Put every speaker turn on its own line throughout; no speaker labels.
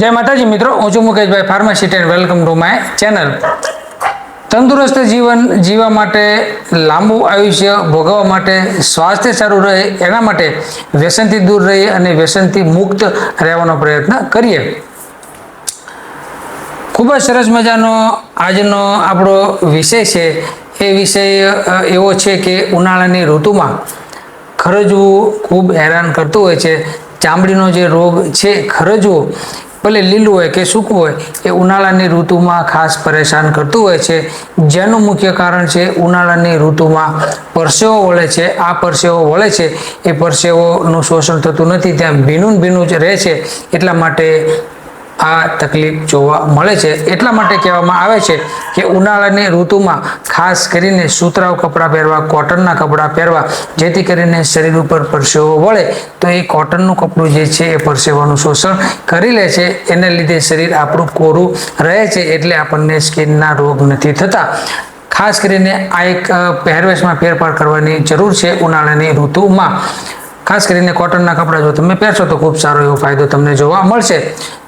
જય માતાજી મિત્રો, હું છું Mukeshbhai pharmacist and welcome to my channel તંદુરસ્ત જીવન જીવવા માટે, લાંબુ આયુષ્ય ભોગવવા માટે, સ્વાસ્થ્ય સારું રહે એના માટે વ્યસનથી દૂર રહીએ અને વ્યસનથી મુક્ત રહેવાનો પ્રયત્ન કરીએ. ખૂબ જ સરસ મજાનો આજનો આપણો વિષય છે. એ વિષય એવો છે કે ઉનાળાની ઋતુમાં ખરજવું ખૂબ હેરાન કરતું હોય છે. ચામડીનો જે રોગ છે ખરજવું ભલે લીલું હોય કે સૂકું હોય, એ ઉનાળાની ઋતુમાં ખાસ પરેશાન કરતું હોય છે. જેનું મુખ્ય કારણ છે ઉનાળાની ઋતુમાં પરસેવો વળે છે. આ પરસેવો વળે છે. એ પરસેવોનું શોષણ થતું નથી. ત્યાં ભીનું ભીનું જ રહે છે. એટલા માટે આ તકલીફ જોવા મળે છે. એટલા માટે કહેવામાં આવે છે કે ઉનાળાની ઋતુમાં ખાસ કરીને સુતરાઉ કપડાં પહેરવા, કોટનના કપડાં પહેરવા, જેથી કરીને શરીર ઉપર પરસેવો વળે, તો એ કોટનનું કપડું જે છે એ પરસેવાનું શોષણ કરી લે છે. એને લીધે શરીર આપણું કોરું રહે છે એટલે આપણને સ્કિનના રોગ નથી થતા. ખાસ કરીને આ એક પહેરવેશમાં ફેરફાર કરવાની જરૂર છે ઉનાળાની ઋતુમાં. ખાસ કરીને કોટનના કપડાં જો તમે પહેરશો તો ખૂબ સારો એવો ફાયદો તમને જોવા મળશે.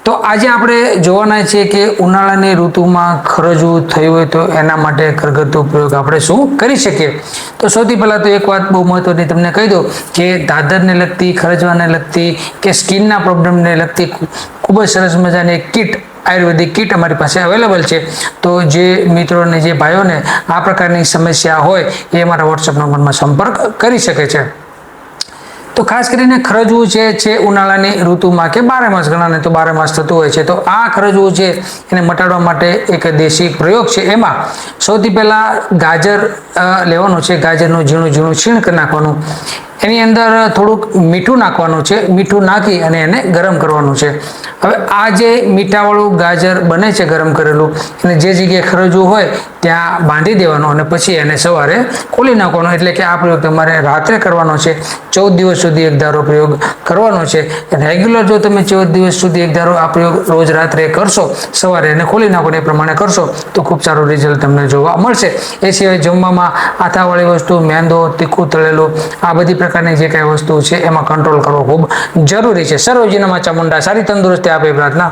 તો આજે આપણે જોવાના છીએ કે ઉનાળાની ઋતુમાં ખરજવું થયું હોય તો એના માટે ઘરગથ્થુ પ્રયોગ આપણે શું કરી શકીએ? તો સૌથી પહેલાં તો એક વાત બહુ મહત્વની તમને કહી દઉં કે દાદરને લગતી, ખરજવાને લગતી કે સ્કિનના પ્રોબ્લેમને લગતી ખૂબ જ સરસ મજાની કીટ, આયુર્વેદિક કીટ અમારી પાસે અવેલેબલ છે. તો જે મિત્રોને, જે ભાઈઓને આ પ્રકારની સમસ્યા હોય એ અમારા વોટ્સઅપ નંબરમાં સંપર્ક કરી શકે છે. તો ખાસ કરીને ખરજવું છે છે, ઉનાળાની ઋતુમાં કે બારે માસ ઘણાને તો બારે માસ થતું હોય છે. તો આ ખરજવું છે એને મટાડવા માટે એક દેશી પ્રયોગ છે. એમાં સૌથી પહેલાં ગાજર લેવાનું છે. ગાજરનું ઝીણું ઝીણું છીણ કરી નાખવાનું. એની અંદર થોડુંક મીઠું નાખવાનું છે. મીઠું નાખી અને એને ગરમ કરવાનું છે. હવે આ જે મીઠાવાળું ગાજર બને છે ગરમ કરેલું, એને જે જગ્યાએ ખરજવું હોય ત્યાં બાંધી દેવાનું અને પછી એને સવારે ખોલી નાખવાનો. એટલે કે આ પ્રયોગ તમારે રાત્રે કરવાનો છે. ચૌદ દિવસ સુધી એક ધારો પ્રયોગ કરવાનો છે. રેગ્યુલર જો તમે ચૌદ દિવસ સુધી એક ધારો આ પ્રયોગ રોજ રાત્રે કરશો, સવારે એને ખોલી નાખો એ પ્રમાણે કરશો, તો ખૂબ સારું રિઝલ્ટ તમને જોવા મળશે. એ સિવાય જમવામાં આથાવાળી વસ્તુ, મેંદો, તીખું, તળેલું, આ બધી પ્રકારની જે કાંઈ વસ્તુ છે એમાં કંટ્રોલ કરવો ખૂબ જરૂરી છે સર્વજીનામાં ચામુંડા સારી તંદુરસ્તી આપે પ્રાર્થના.